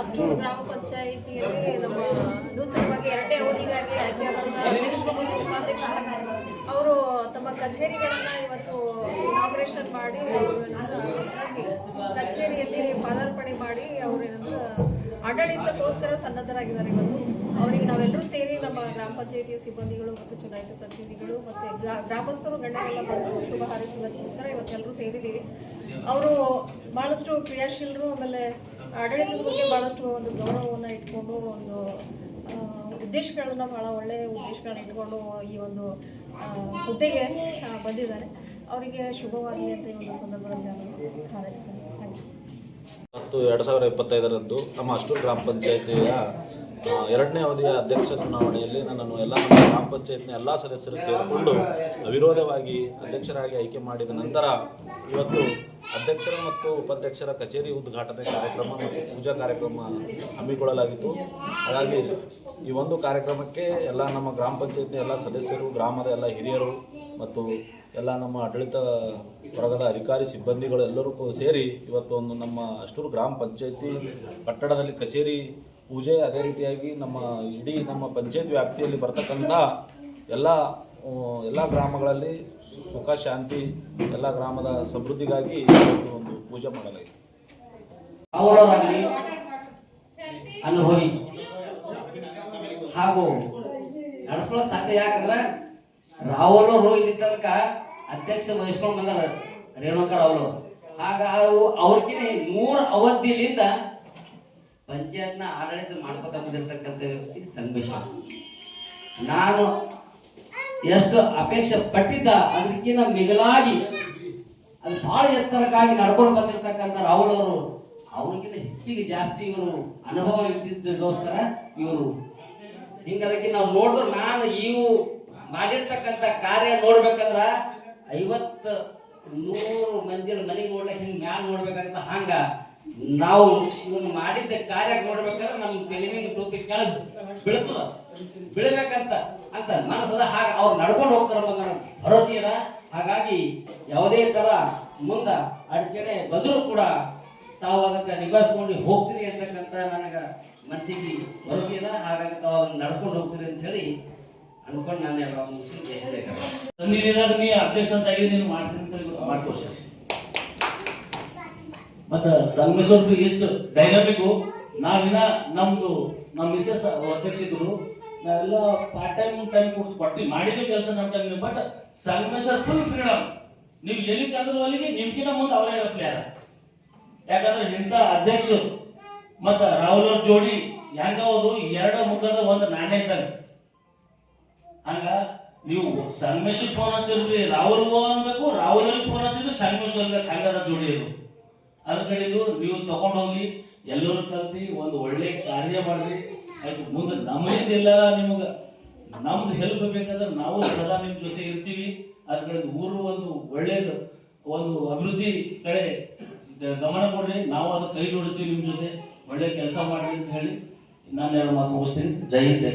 ಅಷ್ಟು ಗ್ರಾಮ ಪಂಚಾಯಿತಿಯಲ್ಲಿ ನಮ್ಮ ನೂತನವಾಗಿ ಎರಡನೇ ಅವಧಿಗಾಗಿ ಆಯ್ಕೆಯಾದಂಥ ಉಪಾಧ್ಯಕ್ಷರು ಅವರು ತಮ್ಮ ಕಚೇರಿಗಳನ್ನು ಇವತ್ತು ಇನಾಗ್ರೇಷನ್ ಮಾಡಿ ಅವರು ಕಚೇರಿಯಲ್ಲಿ ಪಾದಾರ್ಪಣೆ ಮಾಡಿ ಅವರು ಏನಂದ್ರೆ ಆಡಳಿತಕ್ಕೋಸ್ಕರ ಸನ್ನದ್ಧರಾಗಿದ್ದಾರೆ. ಇವತ್ತು ಅವರಿಗೆ ನಾವೆಲ್ಲರೂ ಸೇರಿ ನಮ್ಮ ಗ್ರಾಮ ಪಂಚಾಯಿತಿಯ ಸಿಬ್ಬಂದಿಗಳು ಮತ್ತು ಚುನಾಯಿತ ಪ್ರತಿನಿಧಿಗಳು ಮತ್ತು ಗ್ರಾ- ಗ್ರಾಮಸ್ಥರು, ಗಣ್ಯರೆಲ್ಲ ಬಂದು ಶುಭ ಹಾರೈಸುವುದಕ್ಕೋಸ್ಕರ ಇವತ್ತೆಲ್ಲರೂ ಸೇರಿದ್ದೀವಿ. ಅವರು ಭಾಳಷ್ಟು ಕ್ರಿಯಾಶೀಲರು, ಆಮೇಲೆ ಆಡಳಿತದ ಬಗ್ಗೆ ಭಾಳಷ್ಟು ಒಂದು ಗೌರವವನ್ನು ಇಟ್ಕೊಂಡು ಒಂದು ಉದ್ದೇಶಗಳನ್ನು ಭಾಳ ಒಳ್ಳೆಯ ಉದ್ದೇಶಗಳನ್ನ ಇಟ್ಕೊಂಡು ಈ ಒಂದು ಹುದ್ದೆಗೆ ಬಂದಿದ್ದಾರೆ. ಅವರಿಗೆ ಶುಭವಾಗಲಿ ಅಂತ ಈ ಒಂದು ಸಂದರ್ಭದಲ್ಲಿ ನಾನು ಹಾರೈಸ್ತೇನೆ. ಮತ್ತು ಎರಡು ಸಾವಿರ ಇಪ್ಪತ್ತೈದರಂದು ನಮ್ಮ ಅಷ್ಟು ಗ್ರಾಮ ಪಂಚಾಯಿತಿಯ ಎರಡನೇ ಅವಧಿಯ ಅಧ್ಯಕ್ಷ ಚುನಾವಣೆಯಲ್ಲಿ ನನ್ನನ್ನು ಎಲ್ಲ ಗ್ರಾಮ ಪಂಚಾಯತ್ನ ಎಲ್ಲ ಸದಸ್ಯರು ಸೇರಿಕೊಂಡು ಅವಿರೋಧವಾಗಿ ಅಧ್ಯಕ್ಷರಾಗಿ ಆಯ್ಕೆ ಮಾಡಿದ ನಂತರ ಇವತ್ತು ಅಧ್ಯಕ್ಷರ ಮತ್ತು ಉಪಾಧ್ಯಕ್ಷರ ಕಚೇರಿ ಉದ್ಘಾಟನೆ ಕಾರ್ಯಕ್ರಮ ಮತ್ತು ಪೂಜಾ ಕಾರ್ಯಕ್ರಮ ಹಮ್ಮಿಕೊಳ್ಳಲಾಗಿತ್ತು. ಹಾಗಾಗಿ ಈ ಒಂದು ಕಾರ್ಯಕ್ರಮಕ್ಕೆ ಎಲ್ಲ ನಮ್ಮ ಗ್ರಾಮ ಪಂಚಾಯತ್ನ ಎಲ್ಲ ಸದಸ್ಯರು, ಗ್ರಾಮದ ಎಲ್ಲ ಹಿರಿಯರು ಮತ್ತು ಎಲ್ಲ ನಮ್ಮ ಆಡಳಿತ ವರ್ಗದ ಅಧಿಕಾರಿ ಸಿಬ್ಬಂದಿಗಳು ಎಲ್ಲರೂ ಸೇರಿ ಇವತ್ತು ಒಂದು ನಮ್ಮ ಅಷ್ಟೂರು ಗ್ರಾಮ ಪಂಚಾಯತಿ ಕಟ್ಟಡದಲ್ಲಿ ಕಚೇರಿ ಪೂಜೆ ಅದೇ ರೀತಿಯಾಗಿ ನಮ್ಮ ಇಡೀ ನಮ್ಮ ಪಂಚಾಯತ್ ವ್ಯಾಪ್ತಿಯಲ್ಲಿ ಬರ್ತಕ್ಕಂಥ ಎಲ್ಲ ಎಲ್ಲ ಗ್ರಾಮಗಳಲ್ಲಿ ಸುಖ, ಶಾಂತಿ ಎಲ್ಲ ಗ್ರಾಮದ ಸಮೃದ್ಧಿಗಾಗಿ ಒಂದು ಪೂಜೆ ಮಾಡಲಾಗಿದೆ. ಅನುಭವಿ ಹಾಗೂ ನಡೆಸ್ಕೊಳ್ಳೋಕೆ ಸಾಧ್ಯ ಯಾಕಂದ್ರೆ ರಾಹುಲ್ ಅವರು ಇಲ್ಲಿ ತನಕ ಅಧ್ಯಕ್ಷ ವಹಿಸ್ಕೊಂಡು ಬಂದಾರ ರೇಣುಕರ್ ಅವರು. ಆಗ ಅವು ಅವ್ರಿಗಿನ ಮೂರು ಅವಧಿಲಿಂದ ಪಂಚಾಯತ್ನ ಆಡಳಿತ ಮಾಡ್ಕೊತ ಬಂದಿರ್ತಕ್ಕಂಥ ವ್ಯಕ್ತಿ ಸಂಗಮೇಶ್ವರ. ನಾನು ಎಷ್ಟು ಅಪೇಕ್ಷೆ ಪಟ್ಟಿದ್ದ ಅದಕ್ಕಿಂತ ಮಿಗಲಾಗಿ ಅದು ಬಹಳ ಎತ್ತರಕ್ಕಾಗಿ ನಡ್ಕೊಂಡು ಬಂದಿರತಕ್ಕಂಥ ರಾಹುಲ್ ಅವರು ಅವ್ರಿಗಿಂತ ಹೆಚ್ಚಿಗೆ ಜಾಸ್ತಿ ಇವರು ಅನುಭವ ಇದ್ದಿದ್ದಕ್ಕೋಸ್ಕರ ಇವರು. ಹಿಂಗಾಗಿ ನಾವು ನೋಡಿದ್ರೆ ನಾನು ಇವು ಮಾಡಿರ್ತಕ್ಕಂಥ ಕಾರ್ಯ ನೋಡ್ಬೇಕಂದ್ರ ಐವತ್ತು ನೂರು ಮಂದಿರ ಮನೆಗೆ ನೋಡ್ಲಿಕ್ಕೆ ಹಿಂಗೆ ಮ್ಯಾಲ ನೋಡ್ಬೇಕಂತ ಹಂಗ ನಾವು ಇವನ್ ಮಾಡಿದ್ದ ಕಾರ್ಯ ನೋಡ್ಬೇಕಾದ್ರೆ ನಮ್ಮ ತಲೆ ಮೇಲೆ ಟೋಪಿ ಕೆಳಗ್ ಬೀಳ್ತದ. ಬೀಳ್ಬೇಕಂತ ಅಂತ ಮನಸ್ಸದ ಹಾಗೆ ಅವ್ರು ನಡ್ಕೊಂಡು ಹೋಗ್ತಾರ ಅನ್ನೋ ನನಗೆ ಭರವಸೆ ಅದ ಹಾಗಾಗಿ ಯಾವುದೇ ತರ ಮುಂದ ಅಡಚಣೆ ಬಂದರೂ ಕೂಡ ತಾವು ಅದಕ್ಕೆ ನಿಭಾಯಿಸ್ಕೊಂಡು ಹೋಗ್ತೀರಿ ಅಂತಕ್ಕಂಥ ನನಗ ಮನಸ್ಸಿಗೆ ಭರವಸೆ ಅದ ಹಾಗಾಗಿ ತಾವು ಅದನ್ನ ನಡ್ಸ್ಕೊಂಡು ಹೋಗ್ತೀರಿ ಅಂತ ಹೇಳಿ ಅನ್ಕೊಂಡು ನಾನು ಎಲ್ಲ ಮುಗಿಸಿ ನೀ ಅಂತ ನೀನು ಮಾಡ್ತೀನಿ ಅಂತ ಇವತ್ತು ಮತ್ತ ಸ್ವಲ್ಪ ಎಷ್ಟು ಡೈನಾಮಿಕ್ ನಾವಿನ ನಮ್ದು ನಮ್ಮ ಮಿಸಸ್ ಅಧ್ಯಕ್ಷರು ನಾವೆಲ್ಲ ಪಾರ್ಟ್ ಟೈಮ್ ಟೈಮ್ ಕೊಟ್ಟು ಕೊಟ್ಟು ಮಾಡಿದ್ವಿ ಕೆಲಸ ನಮ್ಮ time but Sangameshwar full freedom ನೀವು ಎಲ್ಲಿ ಕಳೆದ್ರು ಅಲ್ಲಿಗೆ ನಿಮ್ಕಿನ ಮುಂದೆ ಅವರೇ ಪ್ಲೇಯರ್ ಯಾಕಂದ್ರೆ ಇಂಥ ಅಧ್ಯಕ್ಷರು ಮತ್ತ ರಾಹುಲ್ ಅವ್ರ ಜೋಡಿ ಹೆಂಗ ಅವರು ಎರಡು ಮುಖದ ಒಂದು ನಾಣ್ಯ ಇದ್ದಂಗೆ. ಹಂಗ ನೀವು ಸಂಗಮೇಶ್ವರ್ ಫೋನ್ ಹಚ್ಚಿರ್ರಿ ರಾಹುಲ್ ಅನ್ಬೇಕು ರಾಹುಲ್ ಫೋನ್ ಹಚ್ಚಿರ್ರಿ ಸಂಗಮೇಶ್ವರ್ ಹಂಗದ ಜೋಡಿ ಇದು ಅದ್ರ ನೀವು ತಗೊಂಡೋಗಿ ಎಲ್ಲರೂ ಕಲ್ತಿ ಒಂದು ಒಳ್ಳೆ ಕಾರ್ಯ ಮಾಡ್ರಿ. ಆಯ್ತು, ಮುಂದೆ ನಮ್ಮಿಂದ ಎಲ್ಲಾರ ನಿಮಗ, ನಮ್ದು ಹೆಲ್ಪ್ ಬೇಕಂದ್ರೆ ನಾವು ಸದಾ ನಿಮ್ಮ ಜೊತೆ ಇರ್ತೀವಿ. ಅದ್ರ ಊರು ಒಂದು ಒಳ್ಳೇದು, ಒಂದು ಅಭಿವೃದ್ಧಿ ಕಡೆ ಗಮನ ಕೊಡ್ರಿ. ನಾವು ಅದಕ್ಕೆ ಕೈ ಜೋಡಿಸ್ತೀವಿ ನಿಮ್ಮ ಜೊತೆ. ಒಳ್ಳೆ ಕೆಲಸ ಮಾಡ್ರಿ ಅಂತ ಹೇಳಿ ನಾನು ಎರಡು ಮಾತು ಮುಗಿಸ್ತೀನಿ. ಜೈ ಜೈ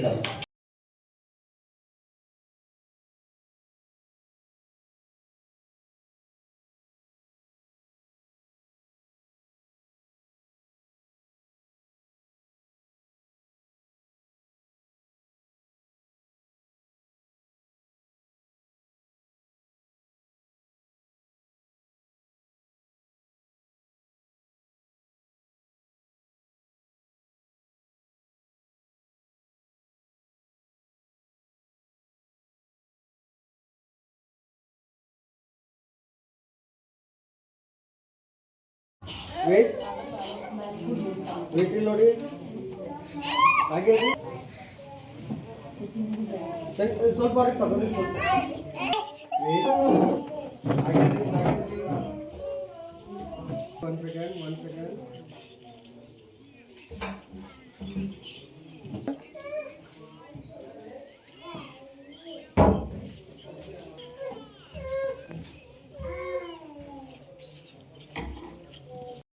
ವೇಟ್ ವೇಟ್ ಇಲ್ಲಿ ನೋಡಿ. ಹಾಗೆ ಸ್ವಲ್ಪ ತಗೊಳ್ಳಿ ಸ್ವಲ್ಪ. One second one second